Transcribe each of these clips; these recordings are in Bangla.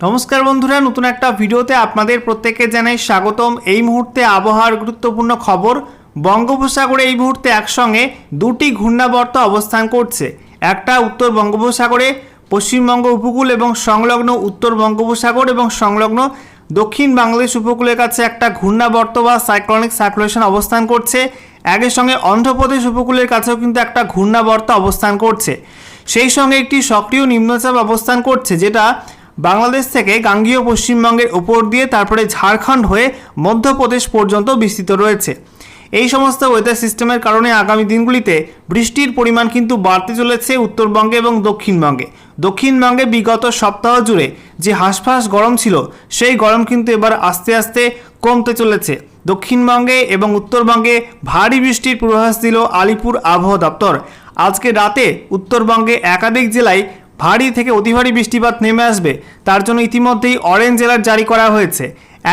নমস্কার বন্ধুরা, নতুন একটা ভিডিওতে আপনাদের প্রত্যেককে জানাই স্বাগতম। এই মুহূর্তে আবহাওয়ার গুরুত্বপূর্ণ খবর, বঙ্গোপসাগরে এই মুহূর্তে একসঙ্গে দুটি ঘূর্ণাবর্ত অবস্থান করছে। একটা উত্তর বঙ্গোপসাগরে, পশ্চিমবঙ্গ উপকূল এবং সংলগ্ন উত্তর বঙ্গোপসাগর এবং সংলগ্ন দক্ষিণ বাংলাদেশ উপকূলের কাছে একটা ঘূর্ণাবর্ত বা সাইক্লনিক সার্কুলেশন অবস্থান করছে। একই সঙ্গে অন্ধ্রপ্রদেশ উপকূলের কাছেও কিন্তু একটা ঘূর্ণাবর্ত অবস্থান করছে। সেই সঙ্গে একটি সক্রিয় নিম্নচাপ অবস্থান করছে, যেটা বাংলাদেশ থেকে গাঙ্গীয় পশ্চিমবঙ্গের উপর দিয়ে তারপরে ঝাড়খণ্ড হয়ে মধ্যপ্রদেশ পর্যন্ত বিস্তৃত রয়েছে। এই সমস্ত ওয়েদার সিস্টেমের কারণে আগামী দিনগুলিতে বৃষ্টির পরিমাণ কিন্তু বাড়তে চলেছে উত্তরবঙ্গে এবং দক্ষিণবঙ্গে। দক্ষিণবঙ্গে বিগত সপ্তাহ জুড়ে যে হাঁসফাঁস গরম ছিল, সেই গরম কিন্তু এবার আস্তে আস্তে কমতে চলেছে। দক্ষিণবঙ্গে এবং উত্তরবঙ্গে ভারী বৃষ্টির পূর্বাভাস দিল আলিপুর আবহাওয়া দপ্তর। আজকে রাতে উত্তরবঙ্গে একাধিক জেলায় ভারী থেকে অতি ভারী বৃষ্টিপাত নেমে আসবে। তার জন্য ইতিমধ্যেই অরেঞ্জ অ্যালার্ট জারি করা হয়েছে।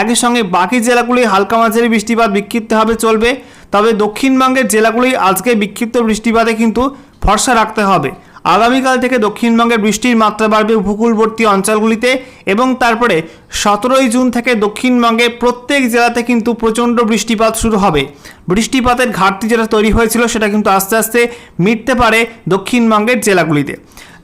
একই সঙ্গে বাকি জেলাগুলি হালকা মাঝারি বৃষ্টিপাত বিক্ষিপ্তভাবে চলবে। তবে দক্ষিণবঙ্গের জেলাগুলি আজকে বিক্ষিপ্ত বৃষ্টিপাতে কিন্তু ভরসা রাখতে হবে। আগামীকাল থেকে দক্ষিণবঙ্গের বৃষ্টির মাত্রা বাড়বে উপকূলবর্তী অঞ্চলগুলিতে এবং তারপরে সতেরোই জুন থেকে দক্ষিণবঙ্গে প্রত্যেক জেলাতে কিন্তু প্রচণ্ড বৃষ্টিপাত শুরু হবে। বৃষ্টিপাতের ঘাটতি যেটা তৈরি হয়েছিল সেটা কিন্তু আস্তে আস্তে মিটতে পারে দক্ষিণবঙ্গের জেলাগুলিতে।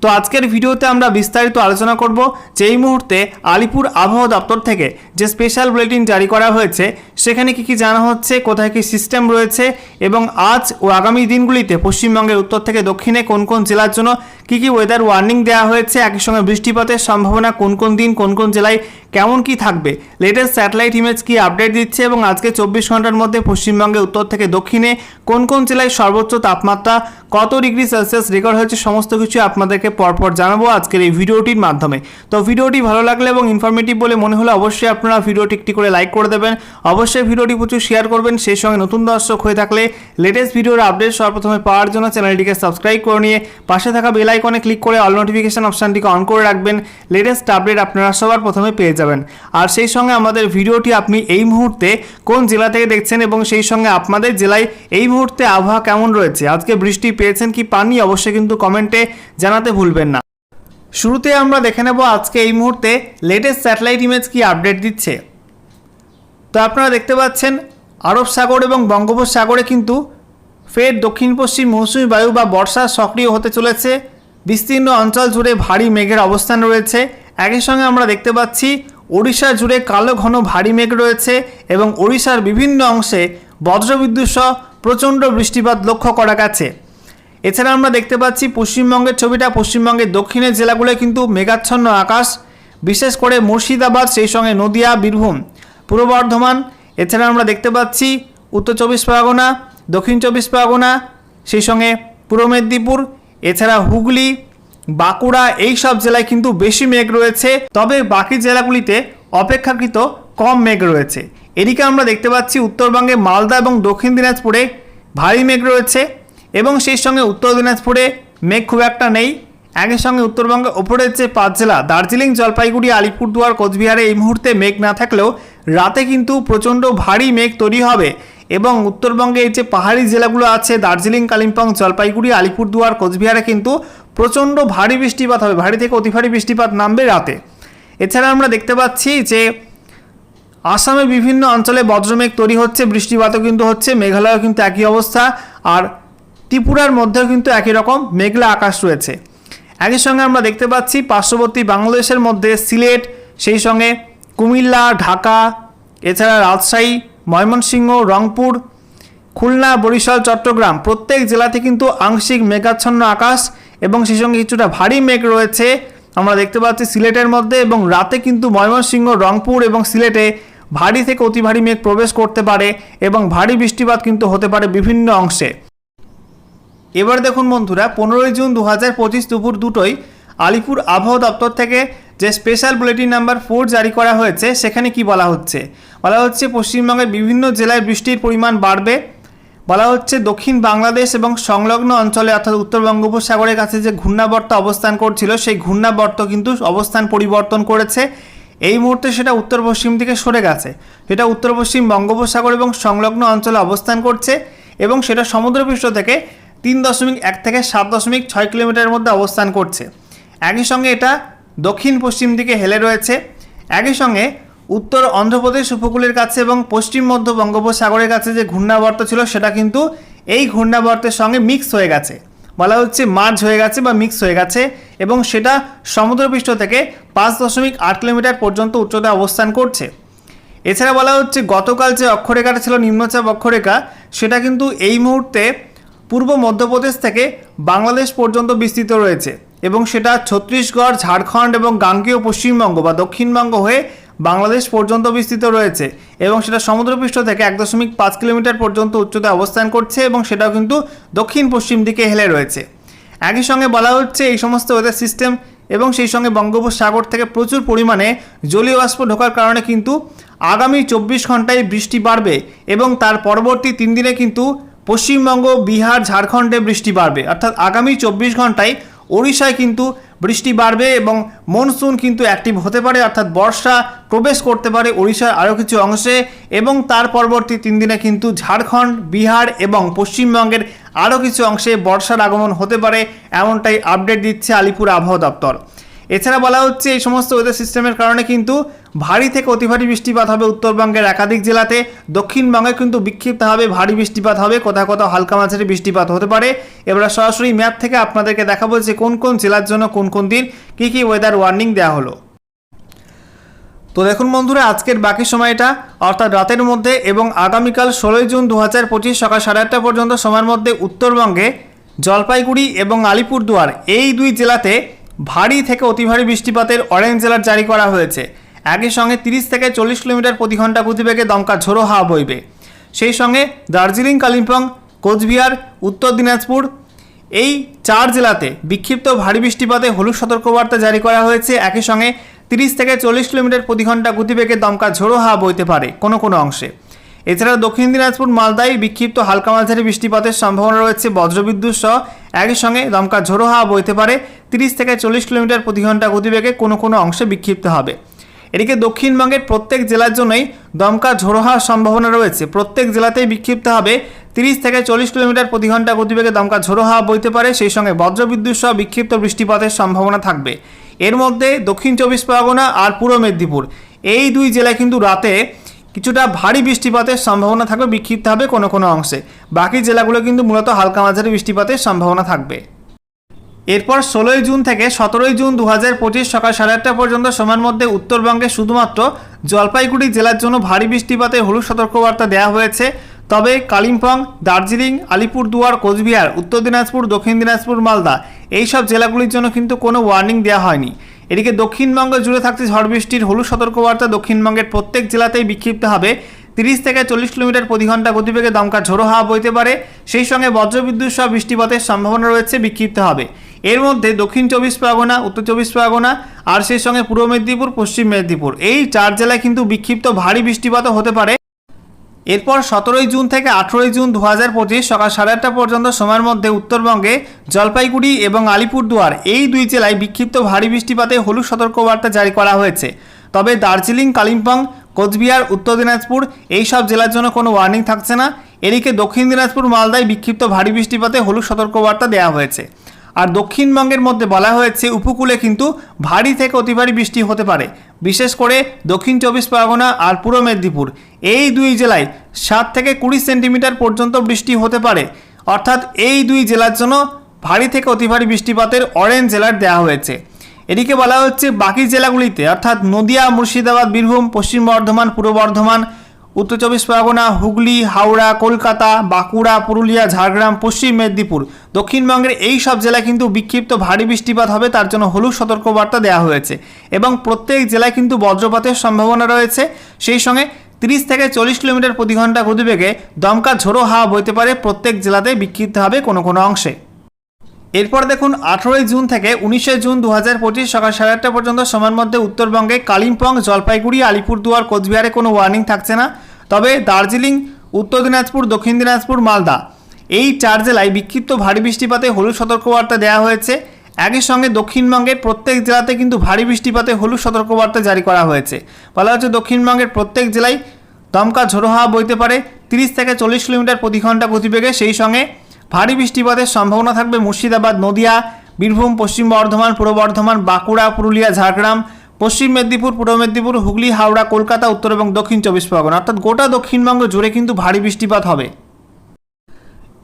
তো আজকের ভিডিওতে আমরা বিস্তারিত আলোচনা করব যে এই মুহূর্তে আলিপুর আবহাওয়া দপ্তর থেকে যে স্পেশাল বুলেটিন জারি করা হয়েছে, সেখানে কি কি জানা হচ্ছে, কোথায় কি সিস্টেম রয়েছে এবং আজ ও আগামী দিনগুলিতে পশ্চিমবঙ্গের উত্তর থেকে দক্ষিণে কোন কোন জেলার জন্য কি কি ওয়েদার ওয়ার্নিং দেওয়া হয়েছে, একই সঙ্গে বৃষ্টিপাতের সম্ভাবনা কোন কোন দিন কোন কোন জেলায় কেমন কি থাকবে? লেটেস্ট স্যাটেলাইট ইমেজ কি আপডেট দিচ্ছে এবং আজকে চব্বিশ ঘণ্টার মধ্যে পশ্চিমবঙ্গে উত্তর থেকে দক্ষিণে কোন কোন জেলায় সর্বোচ্চ তাপমাত্রা, কত ডিগ্রি সেলসিয়াস রেকর্ড হয়েছে, সমস্ত কিছু আপনাদেরকে পরপর জানাব আজকের এই ভিডিওটির মাধ্যমে। তো ভিডিওটি ভালো লাগলে এবং ইনফরমেটিভ বলে মনে হলে অবশ্যই আপনারা ভিডিওটি একটি করে লাইক করে দেবেন। অবশ্যই ভিডিওটি প্রচুর শেয়ার করবেন। সেই সঙ্গে নতুন দর্শক হয়ে থাকলে লেটেস্ট ভিডিওর আপডেট সর্বপ্রথমে পাওয়ার জন্য চ্যানেলটিকে সাবস্ক্রাইব করে নিয়ে পাশে থাকা বেল আইকনে ক্লিক করে অল নোটিফিকেশন অপশানটিকে অন করে রাখবেন। লেটেস্ট আপডেট আপনারা সবার প্রথমে পেয়ে যাবেন। আর সেই সঙ্গে আমাদের ভিডিওটি আপনি এই মুহূর্তে কোন জেলা থেকে দেখছেন এবং সেই সঙ্গে আপনাদের জেলায় এই মুহূর্তে আবহাওয়া কেমন রয়েছে? আজকে বৃষ্টি পেয়েছেন কি পাননি? অবশ্যই কিন্তু কমেন্টে জানাতে ভুলবেন না। শুরুতে আমরা দেখে নেব আজকে এই মুহূর্তে লেটেস্ট স্যাটেলাইট ইমেজ কি আপডেট দিচ্ছে। তো আপনারা দেখতে পাচ্ছেন, আরব সাগর এবং বঙ্গোপসাগরে কিন্তু ফের দক্ষিণ পশ্চিম মৌসুমী বায়ু বা বর্ষা সক্রিয় হতে চলেছে। বিস্তীর্ণ অঞ্চল জুড়ে ভারী মেঘের অবস্থান রয়েছে। একই সঙ্গে আমরা দেখতে পাচ্ছি ওড়িশা জুড়ে কালো ঘন ভারী মেঘ রয়েছে এবং ওড়িশার বিভিন্ন অংশে বজ্রবিদ্যুৎ সহ প্রচণ্ড বৃষ্টিপাত লক্ষ্য করা গেছে। এছাড়া আমরা দেখতে পাচ্ছি পশ্চিমবঙ্গের ছবিটা, পশ্চিমবঙ্গের দক্ষিণের জেলাগুলোয় কিন্তু মেঘাচ্ছন্ন আকাশ, বিশেষ করে মুর্শিদাবাদ, সেই সঙ্গে নদিয়া, বীরভূম। পূর্ব বর্ধমান, এছাড়া আমরা দেখতে পাচ্ছি উত্তর চব্বিশ পরগনা, দক্ষিণ চব্বিশ পরগনা, সেই সঙ্গে পূর্ব মেদিনীপুর, এছাড়া হুগলি বাঁকুড়া এই সব জেলায় কিন্তু বেশি মেঘ রয়েছে, তবে বাকি জেলাগুলিতে অপেক্ষাকৃত কম মেঘ রয়েছে। এদিকে আমরা দেখতে পাচ্ছি উত্তরবঙ্গে মালদা এবং দক্ষিণ দিনাজপুরে ভারী মেঘ রয়েছে এবং সেই সঙ্গে উত্তর দিনাজপুরে মেঘ খুব একটা নেই। একই সঙ্গে উত্তরবঙ্গে ওপরের যে পাঁচ জেলা, দার্জিলিং, জলপাইগুড়ি, আলিপুরদুয়ার, কোচবিহারে এই মুহূর্তে মেঘ না থাকলেও রাতে কিন্তু প্রচণ্ড ভারী মেঘ তৈরি হবে এবং উত্তরবঙ্গে এই যে পাহাড়ি জেলাগুলো আছে, দার্জিলিং, কালিম্পং, জলপাইগুড়ি, আলিপুরদুয়ার, কোচবিহারে কিন্তু প্রচণ্ড ভারী বৃষ্টিপাত হবে, ভারী থেকে অতি ভারী বৃষ্টিপাত নামবে রাতে। এছাড়া আমরা দেখতে পাচ্ছি যে আসামের বিভিন্ন অঞ্চলে বজ্রমেঘ তৈরি হচ্ছে, বৃষ্টিপাতও কিন্তু হচ্ছে, মেঘালয়ও কিন্তু একই অবস্থা, আর ত্রিপুরার মধ্যেও কিন্তু একই রকম মেঘলা আকাশ রয়েছে। একই সঙ্গে আমরা দেখতে পাচ্ছি পার্শ্ববর্তী বাংলাদেশের মধ্যে সিলেট, সেই সঙ্গে কুমিল্লা, ঢাকা, এছাড়া রাজশাহী, ময়মনসিংহ, রংপুর, খুলনা, বরিশাল, চট্টগ্রাম প্রত্যেক জেলাতে কিন্তু আংশিক মেঘাচ্ছন্ন আকাশ। এবং সেই সঙ্গে কিছুটা ভারী মেঘ রয়েছে। আমরা দেখতে পাচ্ছি সিলেটের মধ্যে এবং রাতে কিন্তু ময়মনসিংহ, রংপুর এবং সিলেটে ভারী থেকে অতি ভারী মেঘ প্রবেশ করতে পারে এবং ভারী বৃষ্টিপাত কিন্তু হতে পারে বিভিন্ন অংশে। এবার দেখুন বন্ধুরা, পনেরোই জুন দু হাজার পঁচিশ দুপুর দুটোই আলিপুর আবহাওয়া দপ্তর থেকে যে স্পেশাল বুলেটিন নাম্বার ফোর জারি করা হয়েছে, সেখানে কি বলা হচ্ছে? বলা হচ্ছে পশ্চিমবঙ্গের বিভিন্ন জেলায় বৃষ্টির পরিমাণ বাড়বে। বলা হচ্ছে দক্ষিণ বাংলাদেশ এবং সংলগ্ন অঞ্চলে, অর্থাৎ উত্তর বঙ্গোপসাগরের কাছে যে ঘূর্ণাবর্ত অবস্থান করছিল, সেই ঘূর্ণাবর্ত কিন্তু অবস্থান পরিবর্তন করেছে। এই মুহূর্তে সেটা উত্তর পশ্চিম দিকে সরে গেছে। সেটা উত্তর পশ্চিম বঙ্গোপসাগর এবং সংলগ্ন অঞ্চলে অবস্থান করছে এবং সেটা সমুদ্রপৃষ্ঠ থেকে তিন দশমিক এক থেকে সাত দশমিক ছয় কিলোমিটারের মধ্যে অবস্থান করছে। একই সঙ্গে এটা দক্ষিণ পশ্চিম দিকে হেলে রয়েছে। একই সঙ্গে উত্তর অন্ধ্রপ্রদেশ উপকূলের কাছে এবং পশ্চিম মধ্য বঙ্গোপসাগরের কাছে যে ঘূর্ণাবর্ত ছিল, সেটা কিন্তু এই ঘূর্ণাবর্তের সঙ্গে মিক্স হয়ে গেছে। বলা হচ্ছে মার্জ হয়ে গেছে বা মিক্স হয়ে গেছে এবং সেটা সমুদ্রপৃষ্ঠ থেকে পাঁচ দশমিক আট কিলোমিটার পর্যন্ত উচ্চতায় অবস্থান করছে। এছাড়া বলা হচ্ছে গতকাল যে অক্ষরেখাটা ছিল, নিম্নচাপ অক্ষরেখা, সেটা কিন্তু এই মুহূর্তে পূর্ব মধ্যপ্রদেশ থেকে বাংলাদেশ পর্যন্ত বিস্তৃত রয়েছে এবং সেটা ছত্তিশগড়, ঝাড়খণ্ড এবং গাঙ্গেয় পশ্চিমবঙ্গ বা দক্ষিণবঙ্গ হয়ে বাংলাদেশ পর্যন্ত বিস্তৃত রয়েছে এবং সেটা সমুদ্রপৃষ্ঠ থেকে এক দশমিক পাঁচ কিলোমিটার পর্যন্ত উচ্চতায় অবস্থান করছে এবং সেটাও কিন্তু দক্ষিণ পশ্চিম দিকে হেলে রয়েছে। একই সঙ্গে বলা হচ্ছে এই সমস্ত ওয়েদার সিস্টেম এবং সেই সঙ্গে বঙ্গোপসাগর থেকে প্রচুর পরিমাণে জলীয় বাষ্প ঢোকার কারণে কিন্তু আগামী চব্বিশ ঘন্টায় বৃষ্টি বাড়বে এবং তার পরবর্তী তিন দিনে কিন্তু পশ্চিমবঙ্গ, বিহার, ঝাড়খণ্ডে বৃষ্টি বাড়বে। অর্থাৎ আগামী চব্বিশ ঘন্টায় ওড়িশায় কিন্তু বৃষ্টি বাড়বে এবং মনসুন কিন্তু অ্যাক্টিভ হতে পারে, অর্থাৎ বর্ষা প্রবেশ করতে পারে ওড়িশার আরও কিছু অংশে এবং তার পরবর্তী তিন দিনে কিন্তু ঝাড়খণ্ড, বিহার এবং পশ্চিমবঙ্গের আরও কিছু অংশে বর্ষার আগমন হতে পারে, এমনটাই আপডেট দিচ্ছে আলিপুর আবহাওয়া দপ্তর। এছাড়া বলা হচ্ছে এই সমস্ত ওয়েদার সিস্টেমের কারণে কিন্তু ভারী থেকে অতি ভারী বৃষ্টিপাত হবে উত্তরবঙ্গের একাধিক জেলাতে। দক্ষিণবঙ্গে কিন্তু বিক্ষিপ্ত হবে ভারী বৃষ্টিপাত হবে। কোথাও কোথাও হালকা মাঝারি বৃষ্টিপাত হতে পারে। এবার সরাসরি ম্যাপ থেকে আপনাদেরকে দেখাবো যে কোন কোন জেলার জন্য কোন কোন দিন কী কী ওয়েদার ওয়ার্নিং দেওয়া হলো। তো দেখুন বন্ধুরা, আজকের বাকি সময়টা, অর্থাৎ রাতের মধ্যে এবং আগামীকাল ষোলোই জুন দু হাজার পঁচিশ সকাল সাড়ে আটটা পর্যন্ত সময়ের মধ্যে উত্তরবঙ্গে জলপাইগুড়ি এবং আলিপুরদুয়ার এই দুই জেলাতে ভারী থেকে অতি ভারী বৃষ্টিপাতের অরেঞ্জ অ্যালার্ট জারি করা হয়েছে। একই সঙ্গে তিরিশ থেকে চল্লিশ কিলোমিটার প্রতি ঘণ্টা গতিবেগে দমকা ঝোড়ো হাওয়া বইবে। সেই সঙ্গে দার্জিলিং, কালিম্পং, কোচবিহার, উত্তর দিনাজপুর এই চার জেলাতে বিক্ষিপ্ত ভারী বৃষ্টিপাতে হলুদ সতর্কবার্তা জারি করা হয়েছে। একই সঙ্গে তিরিশ থেকে চল্লিশ কিলোমিটার প্রতি ঘণ্টা গতিবেগে দমকা ঝোড়ো হাওয়া বইতে পারে কোনো কোনো অংশে। এছাড়া দক্ষিণ দিনাজপুর মালদায় বিক্ষিপ্ত হালকা মাঝারি বৃষ্টিপাতের সম্ভাবনা রয়েছে। বজ্রবিদ্যুৎ সহ একই সঙ্গে দমকা ঝোড়ো হাওয়া বইতে পারে। তিরিশ থেকে চল্লিশ কিলোমিটার প্রতি ঘণ্টা গতিবেগে কোনো কোনো অংশে বিক্ষিপ্ত হবে। এদিকে দক্ষিণবঙ্গের প্রত্যেক জেলার জন্যই দমকা ঝোড়ো হওয়ার সম্ভাবনা রয়েছে। প্রত্যেক জেলাতেই বিক্ষিপ্ত হবে। তিরিশ থেকে চল্লিশ কিলোমিটার প্রতি ঘণ্টা গতিবেগে দমকা ঝোড়ো হাওয়া বইতে পারে। সেই সঙ্গে বজ্রবিদ্যুৎ সহ বিক্ষিপ্ত বৃষ্টিপাতের সম্ভাবনা থাকবে। এর মধ্যে দক্ষিণ চব্বিশ পরগনা আর পূর্ব মেদিনীপুর। এই দুই জেলায় কিন্তু রাতে কিছুটা ভারী বৃষ্টিপাতের সম্ভাবনা থাকবে বিক্ষিপ্ত হবে কোনো কোনো অংশে। বাকি জেলাগুলো কিন্তু মূলত হালকা মাঝারি বৃষ্টিপাতের সম্ভাবনা থাকবে। এরপর ষোলোই জুন থেকে সতেরোই জুন দু হাজার পঁচিশ সকাল সাড়ে আটটা পর্যন্ত সময়ের মধ্যে উত্তরবঙ্গে শুধুমাত্র জলপাইগুড়ি জেলার জন্য ভারী বৃষ্টিপাতের হলুদ সতর্কবার্তা দেওয়া হয়েছে। তবে কালিম্পং, দার্জিলিং, আলিপুরদুয়ার, কোচবিহার, উত্তর দিনাজপুর, দক্ষিণ দিনাজপুর, মালদা এই সব জেলাগুলির জন্য কিন্তু কোনো ওয়ার্নিং দেওয়া হয়নি। এদিকে দক্ষিণবঙ্গ জুড়ে থাকছে ঝড় বৃষ্টির হলুদ সতর্কবার্তা দক্ষিণবঙ্গের প্রত্যেক জেলাতেই বিক্ষিপ্ত হবে। তিরিশ থেকে চল্লিশ কিলোমিটার প্রতি ঘণ্টা গতিবেগে দমকা ঝোড়ো হাওয়া বইতে পারে। সেই সঙ্গে বজ্রবিদ্যুৎ সহ বৃষ্টিপাতের সম্ভাবনা রয়েছে, বিক্ষিপ্ত হবে। এর মধ্যে দক্ষিণ চব্বিশ পরগনা, উত্তর চব্বিশ পরগনা আর সেই সঙ্গে পূর্ব মেদিনীপুর, পশ্চিম মেদিনীপুর। এই চার জেলায় কিন্তু বিক্ষিপ্ত ভারী বৃষ্টিপাতও হতে পারে। এরপর সতেরোই জুন থেকে আঠেরোই জুন দু হাজার পঁচিশ সকাল সাড়ে আটটা পর্যন্ত সময়ের মধ্যে উত্তরবঙ্গে জলপাইগুড়ি এবং আলিপুরদুয়ার এই দুই জেলায় বিক্ষিপ্ত ভারী বৃষ্টিপাতে হলুদ সতর্কবার্তা জারি করা হয়েছে। তবে দার্জিলিং, কালিম্পং, কোচবিহার, উত্তর দিনাজপুর এই সব জেলার জন্য কোনো ওয়ার্নিং থাকছে না। এদিকে দক্ষিণ দিনাজপুর, মালদায় বিক্ষিপ্ত ভারী বৃষ্টিপাতে হলুদ সতর্কবার্তা দেওয়া হয়েছে। আর দক্ষিণবঙ্গের মধ্যে বলা হয়েছে উপকূলে কিন্তু ভারী থেকে অতি ভারী বৃষ্টি হতে পারে। বিশেষ করে দক্ষিণ চব্বিশ পরগনা আর পূর্ব মেদিনীপুর। এই দুই জেলায় সাত থেকে কুড়ি সেন্টিমিটার পর্যন্ত বৃষ্টি হতে পারে। অর্থাৎ এই দুই জেলার জন্য ভারী থেকে অতি ভারী বৃষ্টিপাতের অরেঞ্জ জেলার দেওয়া হয়েছে। এদিকে বলা হচ্ছে বাকি জেলাগুলিতে, অর্থাৎ নদিয়া, মুর্শিদাবাদ, বীরভূম, পশ্চিম বর্ধমান, পূর্ব বর্ধমান উত্তর চব্বিশ পরগনা, হুগলি, হাওড়া, কলকাতা, বাঁকুড়া, পুরুলিয়া, ঝাড়গ্রাম, পশ্চিম মেদিনীপুর। দক্ষিণবঙ্গের এই সব জেলায় কিন্তু বিক্ষিপ্ত ভারী বৃষ্টিপাত হবে, তার জন্য হলুদ সতর্কবার্তা দেওয়া হয়েছে। এবং প্রত্যেক জেলায় কিন্তু বজ্রপাতের সম্ভাবনা রয়েছে। সেই সঙ্গে তিরিশ থেকে চল্লিশ কিলোমিটার প্রতি ঘণ্টা গতিবেগে দমকা ঝোড়ো হাওয়া বইতে পারে। প্রত্যেক জেলাতে বিক্ষিপ্ত হবে কোনো কোনো অংশে। এরপর দেখুন, আঠেরোই জুন থেকে উনিশে জুন দু হাজার পঁচিশ সকাল সাড়ে আটটা পর্যন্ত সময়ের মধ্যে উত্তরবঙ্গে কালিম্পং, জলপাইগুড়ি, আলিপুরদুয়ার, কোচবিহারে কোনো ওয়ার্নিং থাকছে না। তবে দার্জিলিং, উত্তর দিনাজপুর, দক্ষিণ দিনাজপুর, মালদা এই চার জেলায় বিক্ষিপ্ত ভারী বৃষ্টিপাতে হলুদ সতর্কবার্তা দেওয়া হয়েছে। একই সঙ্গে দক্ষিণবঙ্গের প্রত্যেক জেলাতে কিন্তু ভারী বৃষ্টিপাতে হলুদ সতর্কবার্তা জারি করা হয়েছে। বলা হচ্ছে, দক্ষিণবঙ্গের প্রত্যেক জেলায় দমকা ঝোড়ো হাওয়া বইতে পারে। তিরিশ থেকে চল্লিশ কিলোমিটার প্রতি ঘণ্টা গতিবেগে, সেই সঙ্গে ভারী বৃষ্টিপাতের সম্ভাবনা থাকবে মুর্শিদাবাদ, নদিয়া, বীরভূম, পশ্চিম বর্ধমান, পূর্ব বর্ধমান, বাঁকুড়া, পুরুলিয়া, ঝাড়গ্রাম, পশ্চিম মেদিনীপুর, পূর্ব মেদিনীপুর, হুগলি, হাওড়া, কলকাতা, উত্তর এবং দক্ষিণ চব্বিশ পরগনা। অর্থাৎ গোটা দক্ষিণবঙ্গ জুড়ে কিন্তু ভারী বৃষ্টিপাত হবে।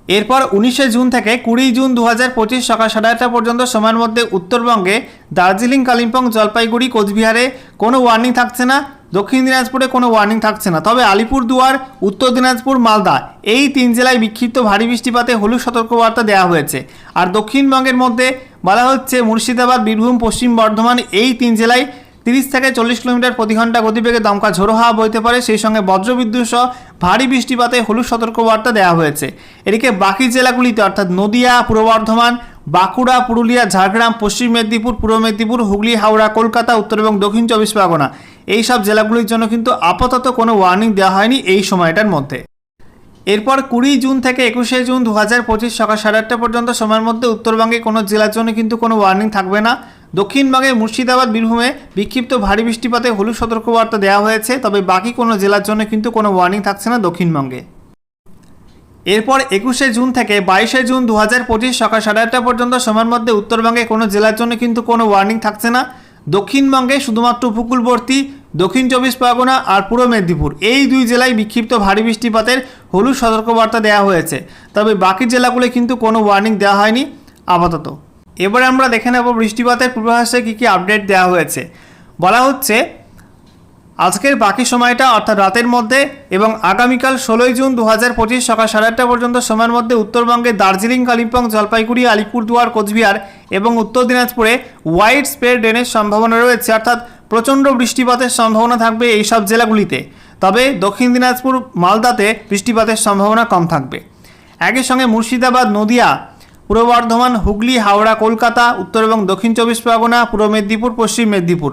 এরপর উনিশে জুন থেকে কুড়ি জুন দু হাজার পঁচিশ সকাল সাড়ে আটটা পর্যন্ত সময়ের মধ্যে উত্তরবঙ্গে দার্জিলিং, কালিম্পং, জলপাইগুড়ি, কোচবিহারে কোনো ওয়ার্নিং থাকছে না। দক্ষিণ দিনাজপুরে কোনো ওয়ার্নিং থাকছে না। তবে আলিপুরদুয়ার, উত্তর দিনাজপুর, মালদা এই তিন জেলায় বিক্ষিপ্ত ভারী বৃষ্টিপাতে হলুদ সতর্কবার্তা দেওয়া হয়েছে। আর দক্ষিণবঙ্গের মধ্যে বলা হচ্ছে মুর্শিদাবাদ, বীরভূম, পশ্চিম বর্ধমান এই তিন জেলায় তিরিশ থেকে চল্লিশ কিলোমিটার প্রতি ঘণ্টা গতিবেগে দমকা ঝোড়ো হাওয়া বইতে পারে। সেই সঙ্গে বজ্রবিদ্যুৎ সহ ভারী বৃষ্টিপাতে হলুদ সতর্কবার্তা দেওয়া হয়েছে। এদিকে বাকি জেলাগুলিতে অর্থাৎ নদিয়া, পূর্ব বর্ধমান, বাঁকুড়া, পুরুলিয়া, ঝাড়গ্রাম, পশ্চিম মেদিনীপুর, পূর্ব মেদিনীপুর, হুগলি, হাওড়া, কলকাতা, উত্তর এবং দক্ষিণ চব্বিশ পরগনা। এই সব জেলাগুলির জন্য কিন্তু আপাতত কোনো ওয়ার্নিং দেওয়া হয়নি এই সময়টার মধ্যে। এরপর কুড়ি জুন থেকে একুশে জুন দু হাজার পঁচিশ সকাল সাড়ে আটটা পর্যন্ত সময়ের মধ্যে উত্তরবঙ্গে কোনো জেলার জন্য কিন্তু কোনো ওয়ার্নিং থাকবে না। দক্ষিণবঙ্গে মুর্শিদাবাদ, বীরভূমে বিক্ষিপ্ত ভারী বৃষ্টিপাতে হলুদ সতর্কবার্তা দেওয়া হয়েছে, তবে বাকি কোনো জেলার জন্য কিন্তু কোনো ওয়ার্নিং থাকছে না দক্ষিণবঙ্গে এরপর একুশে জুন থেকে বাইশে জুন দু হাজার পঁচিশ সকাল সাড়ে আটটা পর্যন্ত সময়ের মধ্যে উত্তরবঙ্গে কোনো জেলার জন্য কিন্তু কোনো ওয়ার্নিং থাকছে না। দক্ষিণবঙ্গে শুধুমাত্র উপকূলবর্তী, দক্ষিণ চব্বিশ পরগনা আর পূর্ব মেদিনীপুর এই দুই জেলায় বিক্ষিপ্ত ভারী বৃষ্টিপাতের হলুদ সতর্কবার্তা দেওয়া হয়েছে। তবে বাকি জেলাগুলো কিন্তু কোনো ওয়ার্নিং দেওয়া হয়নি, আপাতত। এবারে আমরা দেখে নেব বৃষ্টিপাতের পূর্বাভাসে কী কী আপডেট দেওয়া হয়েছে। বলা হচ্ছে, আজকের বাকি সময়টা অর্থাৎ রাতের মধ্যে এবং আগামীকাল ষোলোই জুন দু হাজার পঁচিশ সকাল সাড়ে আটটা পর্যন্ত সময়ের মধ্যে উত্তরবঙ্গে দার্জিলিং, কালিম্পং, জলপাইগুড়ি, আলিপুরদুয়ার, কোচবিহার এবং উত্তর দিনাজপুরে হোয়াইট স্প্রেড রেনের সম্ভাবনা রয়েছে। অর্থাৎ প্রচণ্ড বৃষ্টিপাতের সম্ভাবনা থাকবে এই সব জেলাগুলিতে। তবে দক্ষিণ দিনাজপুর, মালদাতে বৃষ্টিপাতের সম্ভাবনা কম থাকবে। একই সঙ্গে মুর্শিদাবাদ, নদিয়া পূর্ব বর্ধমান, হুগলি, হাওড়া, কলকাতা, উত্তর এবং দক্ষিণ চব্বিশ পরগনা, পূর্ব মেদিনীপুর, পশ্চিম মেদিনীপুর।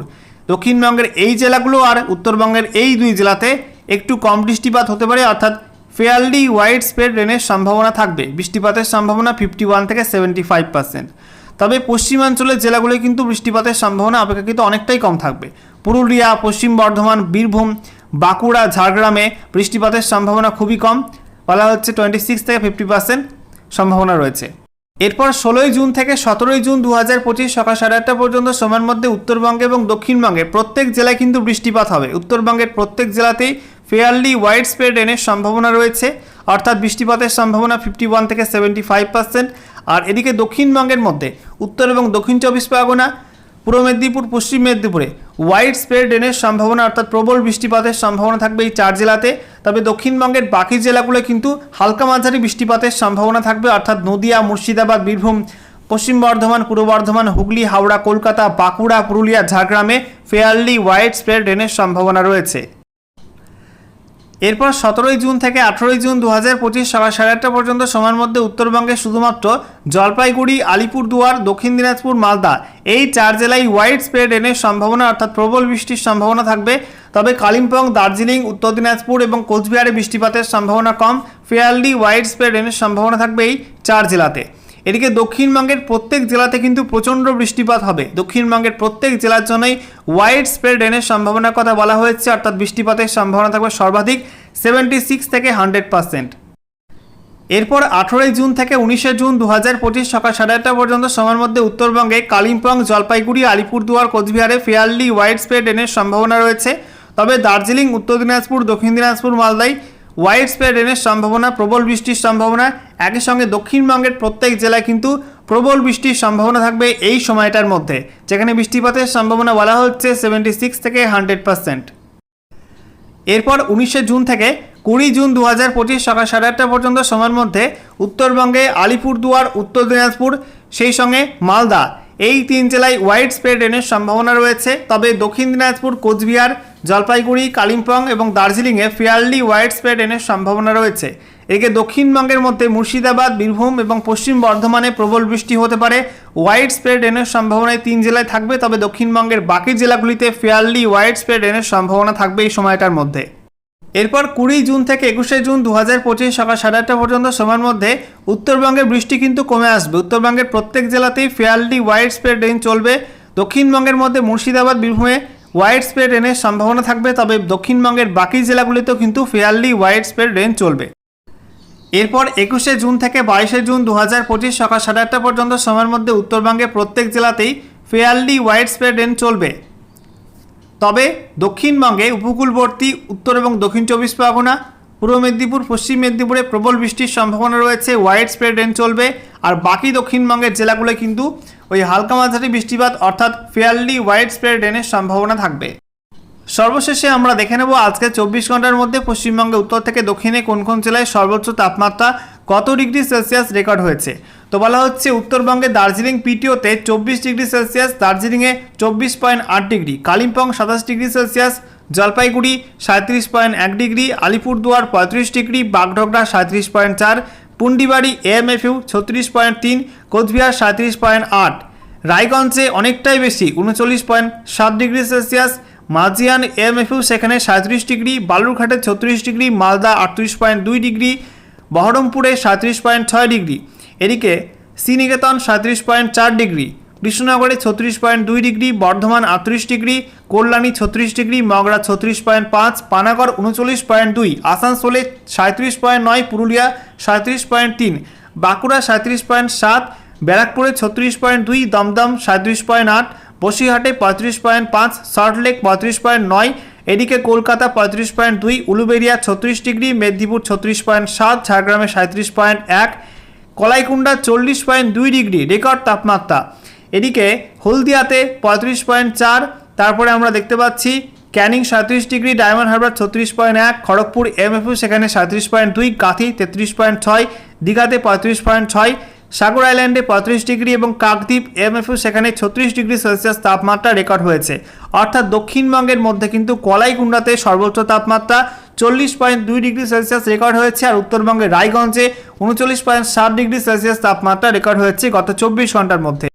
দক্ষিণবঙ্গের এই জেলাগুলো আর উত্তরবঙ্গের এই দুই জেলাতে একটু কম বৃষ্টিপাত হতে পারে, অর্থাৎ ফেয়ারলি ওয়াইড স্প্রেড রেনের সম্ভাবনা থাকবে। বৃষ্টিপাতের সম্ভাবনা ফিফটি ওয়ান থেকে সেভেন্টি ফাইভ পার্সেন্ট তবে পশ্চিমাঞ্চলের জেলাগুলোয় কিন্তু বৃষ্টিপাতের সম্ভাবনা অপেক্ষাকৃত অনেকটাই কম থাকবে। পুরুলিয়া, পশ্চিম বর্ধমান, বীরভূম, বাঁকুড়া, ঝাড়গ্রামে বৃষ্টিপাতের সম্ভাবনা খুবই কম। বলা হচ্ছে টোয়েন্টি সিক্স থেকে ফিফটি পার্সেন্ট সম্ভাবনা রয়েছে। এরপর ষোলোই জুন থেকে সতেরোই জুন দু হাজার পঁচিশ সকাল সাড়ে আটটা পর্যন্ত সময়ের মধ্যে উত্তরবঙ্গে এবং দক্ষিণবঙ্গে প্রত্যেক জেলায় কিন্তু বৃষ্টিপাত হবে। উত্তরবঙ্গের প্রত্যেক জেলাতেই ফেয়ারলি ওয়াইড স্প্রেড রেনের সম্ভাবনা রয়েছে। অর্থাৎ বৃষ্টিপাতের সম্ভাবনা ফিফটি ওয়ান থেকে সেভেন্টি ফাইভ পার্সেন্ট আর এদিকে দক্ষিণবঙ্গের মধ্যে উত্তর এবং দক্ষিণ চব্বিশ পরগনা পূর্ব মেদিনীপুর, পশ্চিম মেদিনীপুরে। হোয়াইট স্প্রেড রেনের সম্ভাবনা, অর্থাৎ প্রবল বৃষ্টিপাতের সম্ভাবনা থাকবে এই চার জেলাতে। তবে দক্ষিণবঙ্গের বাকি জেলাগুলো কিন্তু হালকা মাঝারি বৃষ্টিপাতের সম্ভাবনা থাকবে, অর্থাৎ নদিয়া, মুর্শিদাবাদ, বীরভূম, পশ্চিম বর্ধমান, পূর্ব বর্ধমান, হুগলি, হাওড়া, কলকাতা, বাঁকুড়া, পুরুলিয়া, ঝাড়গ্রামে ফেয়ারলি হোয়াইট স্প্রেড রেনের সম্ভাবনা রয়েছে। এরপর সতেরোই জুন থেকে আঠেরোই জুন দু হাজার পঁচিশ সকাল সাড়ে আটটা পর্যন্ত সময়ের মধ্যে উত্তরবঙ্গে শুধুমাত্র জলপাইগুড়ি, আলিপুরদুয়ার, দক্ষিণ দিনাজপুর, মালদা এই চার জেলায় হোয়াইট স্প্রেড রেনের সম্ভাবনা অর্থাৎ প্রবল বৃষ্টির সম্ভাবনা থাকবে। তবে কালিম্পং, দার্জিলিং, উত্তর দিনাজপুর এবং কোচবিহারে বৃষ্টিপাতের সম্ভাবনা কম। ফেয়ারলি হোয়াইট স্প্রেড রেনের সম্ভাবনা থাকবে এই চার জেলাতে। এদিকে দক্ষিণবঙ্গের প্রত্যেক জেলাতে কিন্তু প্রচণ্ড বৃষ্টিপাত হবে। দক্ষিণবঙ্গের প্রত্যেক জেলার জন্যই ওয়াইড স্প্রেড রেনের সম্ভাবনার কথা বলা হয়েছে, অর্থাৎ বৃষ্টিপাতের সম্ভাবনা থাকবে সর্বাধিক সেভেন্টি সিক্স থেকে হান্ড্রেড পার্সেন্ট এরপর আঠেরোই জুন থেকে উনিশে জুন দু হাজার পঁচিশ সকাল সাড়ে আটটা পর্যন্ত সময়ের মধ্যে উত্তরবঙ্গে কালিম্পং, জলপাইগুড়ি, আলিপুরদুয়ার, কোচবিহারে ফেয়ারলি ওয়াইড স্প্রেড রেনের সম্ভাবনা রয়েছে। তবে দার্জিলিং, উত্তর দিনাজপুর, দক্ষিণ দিনাজপুর মালদায় ওয়াইড স্প্রেড রেনের সম্ভাবনা, প্রবল বৃষ্টির সম্ভাবনা, একই সঙ্গে দক্ষিণবঙ্গের প্রত্যেক জেলায় কিন্তু প্রবল বৃষ্টির সম্ভাবনা থাকবে এই সময়টার মধ্যে, যেখানে বৃষ্টিপাতের সম্ভাবনা বলা হচ্ছে সেভেন্টি সিক্স থেকে হান্ড্রেড পার্সেন্ট এরপর উনিশে জুন থেকে কুড়ি জুন দু হাজার পঁচিশ সকাল সাড়ে আটটা পর্যন্ত সময়ের মধ্যে উত্তরবঙ্গে আলিপুরদুয়ার, উত্তর দিনাজপুর, সেই সঙ্গে মালদা এই তিন জেলায় হোয়াইট স্প্রেড রেনের সম্ভাবনা রয়েছে। তবে দক্ষিণ দিনাজপুর, কোচবিহার, জলপাইগুড়ি, কালিম্পং এবং দার্জিলিংয়ে ফেয়ারলি হোয়াইট স্প্রেড রেনের সম্ভাবনা রয়েছে। এদিকে দক্ষিণবঙ্গের মধ্যে মুর্শিদাবাদ, বীরভূম এবং পশ্চিম বর্ধমানে প্রবল বৃষ্টি হতে পারে। হোয়াইট স্প্রেড রেনের সম্ভাবনায় তিন জেলায় থাকবে, তবে দক্ষিণবঙ্গের বাকি জেলাগুলিতে ফেয়ারলি হোয়াইট স্প্রেড রেনের সম্ভাবনা থাকবে এই সময়টার মধ্যে। এরপর কুড়ি জুন থেকে একুশে জুন দু হাজার পঁচিশ সকাল সাড়ে আটটা পর্যন্ত সময়ের মধ্যে উত্তরবঙ্গে বৃষ্টি কিন্তু কমে আসবে। উত্তরবঙ্গের প্রত্যেক জেলাতেই ফেয়ারলি ওয়াইড স্প্রেড রেন চলবে। দক্ষিণবঙ্গের মধ্যে মুর্শিদাবাদ, বীরভূমে ওয়াইড স্প্রেড রেনের সম্ভাবনা থাকবে, তবে দক্ষিণবঙ্গের বাকি জেলাগুলিতেও কিন্তু ফেয়ারলি ওয়াইড স্প্রেড রেন চলবে। এরপর একুশে জুন থেকে বাইশে জুন দু হাজার পঁচিশ সকাল সাড়ে আটটা পর্যন্ত সময়ের মধ্যে উত্তরবঙ্গে প্রত্যেক জেলাতেই ফেয়ারলি ওয়াইড স্প্রেড রেন চলবে। তবে দক্ষিণবঙ্গে উপকূলবর্তী উত্তর এবং দক্ষিণ চব্বিশ পরগনা, পূর্ব মেদিনীপুর, পশ্চিম মেদিনীপুরে প্রবল বৃষ্টির সম্ভাবনা রয়েছে ওয়াইড স্প্রেড রেন চলবে, আর বাকি দক্ষিণবঙ্গের জেলাগুলোয় কিন্তু ওই হালকা মাঝারি বৃষ্টিপাত অর্থাৎ ফেয়ারলি ওয়াইড স্প্রেড রেনের সম্ভাবনা থাকবে। সর্বশেষে আমরা দেখে নেব আজকে চব্বিশ ঘণ্টার মধ্যে পশ্চিমবঙ্গে উত্তর থেকে দক্ষিণে কোন কোন জেলায় সর্বোচ্চ তাপমাত্রা কত ডিগ্রি সেলসিয়াস রেকর্ড হয়েছে। তো বলা হচ্ছে উত্তরবঙ্গে দার্জিলিং পিটিওতে চব্বিশ ডিগ্রি সেলসিয়াস, দার্জিলিংয়ে চব্বিশ পয়েন্ট আট ডিগ্রি, কালিম্পং সাতাশ ডিগ্রি সেলসিয়াস, জলপাইগুড়ি সাঁত্রিশ পয়েন্ট এক ডিগ্রি, আলিপুরদুয়ার পঁয়ত্রিশ ডিগ্রি বাগডোগরা সাঁত্রিশ পয়েন্ট চার, পুন্ডিবাড়ি এএমএফইউ ছত্রিশ পয়েন্ট তিন, কোচবিহার সাঁত্রিশ পয়েন্ট আট, রায়গঞ্জে অনেকটাই বেশি, উনচল্লিশ পয়েন্ট সাত ডিগ্রি সেলসিয়াস, মাঝিয়ান এমএফইউ সেখানে সাঁত্রিশ ডিগ্রি, বালুরঘাটে ছত্রিশ ডিগ্রি, মালদা আটত্রিশ পয়েন্ট দুই ডিগ্রি, বহরমপুরে সাঁত্রিশ পয়েন্ট ছয় ডিগ্রি। এদিকে শ্রীনিকেতন সাঁত্রিশ পয়েন্ট চার ডিগ্রি, কৃষ্ণনগরে ছত্রিশ পয়েন্ট দুই ডিগ্রি, বর্ধমান আটত্রিশ ডিগ্রি, কল্যাণী ছত্রিশ ডিগ্রি, মগরা ছত্রিশ পয়েন্ট পাঁচ, পানাগড় উনচল্লিশ পয়েন্ট দুই, আসানসোলে সাঁত্রিশ পয়েন্ট নয়, পুরুলিয়া সাঁত্রিশ পয়েন্ট তিন, বাঁকুড়া সাঁত্রিশ পয়েন্ট সাত, ব্যারাকপুরে ছত্রিশ পয়েন্ট দুই, দমদম সাঁত্রিশ পয়েন্ট আট, বসিরহাটে পঁয়ত্রিশ পয়েন্ট পাঁচ সল্টলেক পঁয়ত্রিশ পয়েন্ট নয়, এদিকে কলকাতা পঁয়ত্রিশ পয়েন্ট দুই, উলুবেরিয়া ছত্রিশ ডিগ্রি, মেদিনীপুর ছত্রিশ পয়েন্ট সাত, ঝাড়গ্রামে সাঁত্রিশ পয়েন্ট এক কলাইকুণ্ডা চল্লিশ পয়েন্ট দুই ডিগ্রি, রেকর্ড তাপমাত্রা। এদিকে হলদিয়াতে পঁয়ত্রিশ পয়েন্ট চার, তারপরে আমরা দেখতে পাচ্ছি ক্যানিং সাঁত্রিশ ডিগ্রি, ডায়মন্ড হারবার ছত্রিশ পয়েন্ট এক, খড়গপুর এমএফইউ সেখানে সাঁত্রিশ পয়েন্ট দুই, কাঁথি তেত্রিশ পয়েন্ট ছয়, দীঘাতে পঁয়ত্রিশ পয়েন্ট ছয় সাগর আইল্যান্ডে পঁয়ত্রিশ ডিগ্রি এবং কাকদ্বীপ এমএফও সেখানে ছত্রিশ ডিগ্রি সেলসিয়াস তাপমাত্রা রেকর্ড হয়েছে। অর্থাৎ দক্ষিণবঙ্গের মধ্যে কিন্তু কলাইকুণ্ডাতে সর্বোচ্চ তাপমাত্রা চল্লিশ পয়েন্ট দুই ডিগ্রি সেলসিয়াস রেকর্ড হয়েছে আর উত্তরবঙ্গের রায়গঞ্জে উনচল্লিশ পয়েন্ট সাত ডিগ্রি সেলসিয়াস তাপমাত্রা রেকর্ড হয়েছে গত চব্বিশ ঘণ্টার মধ্যে।